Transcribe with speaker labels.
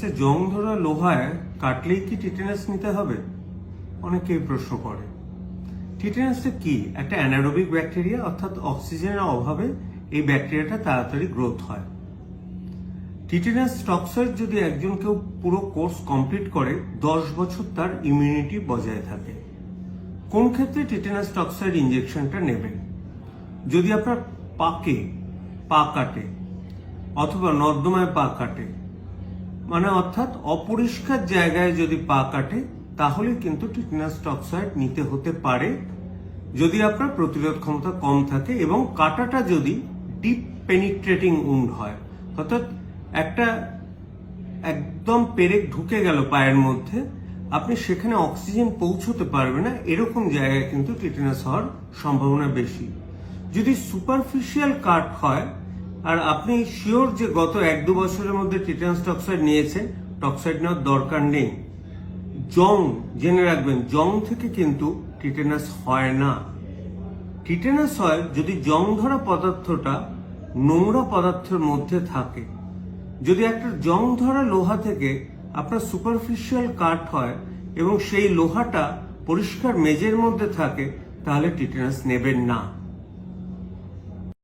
Speaker 1: সে জং ধরা লোহায় কাটলেই কি টিটেনাস নিতে হবে? অনেকেই প্রশ্ন করে। টিটেনাসটা কি? একটা অ্যানারোবিক ব্যাকটেরিয়া অর্থাৎ অক্সিজেনের অভাবে এই ব্যাকটেরিয়াটা তাড়াতাড়ি গ্রোথ হয়। টিটেনাস টক্সয়েড যদি একজন কেউ পুরো কোর্স কমপ্লিট করে, দশ বছর তার ইমিউনিটি বজায় থাকে। কোন ক্ষেত্রে টিটেনাস টক্সয়েড ইঞ্জেকশনটা নেবেন যদি আপনার পাকে, পা কাটে, অথবা নর্দমায় পা কাটে মানে অর্থাৎ অপরিষ্কার জায়গায় যদি পা কাটে, তাহলে কিন্তু টিটনাস টক্সয়েড নিতে হতে পারে। যদি আপনার প্রতিরোধ ক্ষমতা কম থাকে এবং কাটাটা যদি ডিপ পেনিট্রেটিং উন্ড হয়, অর্থাৎ একটা একদম পেরেক ঢুকে গেল পায়ের মধ্যে, আপনি সেখানে অক্সিজেন পৌঁছতে পারবে না, এরকম জায়গায় কিন্তু টিটেনাস হওয়ার সম্ভাবনা বেশি। যদি সুপারফিশিয়াল কাট হয় আর আপনি শিওর যে গত এক দু বছরের মধ্যে টিটেনাস টক্সাইড নিয়েছেন টক্সাইড নেওয়ার দরকার নেই। জং, জেনে রাখবেন, জং থেকে কিন্তু টিটেনাস হয় না। টিটেনাস হয় যদি জং ধরা পদার্থটা নোংরা পদার্থের মধ্যে থাকে। যদি একটা জং ধরা লোহা থেকে আপনার সুপারফিশিয়াল কাট হয় এবং সেই লোহাটা পরিষ্কার মেজের মধ্যে থাকে, তাহলে টিটেনাস নেবেন না।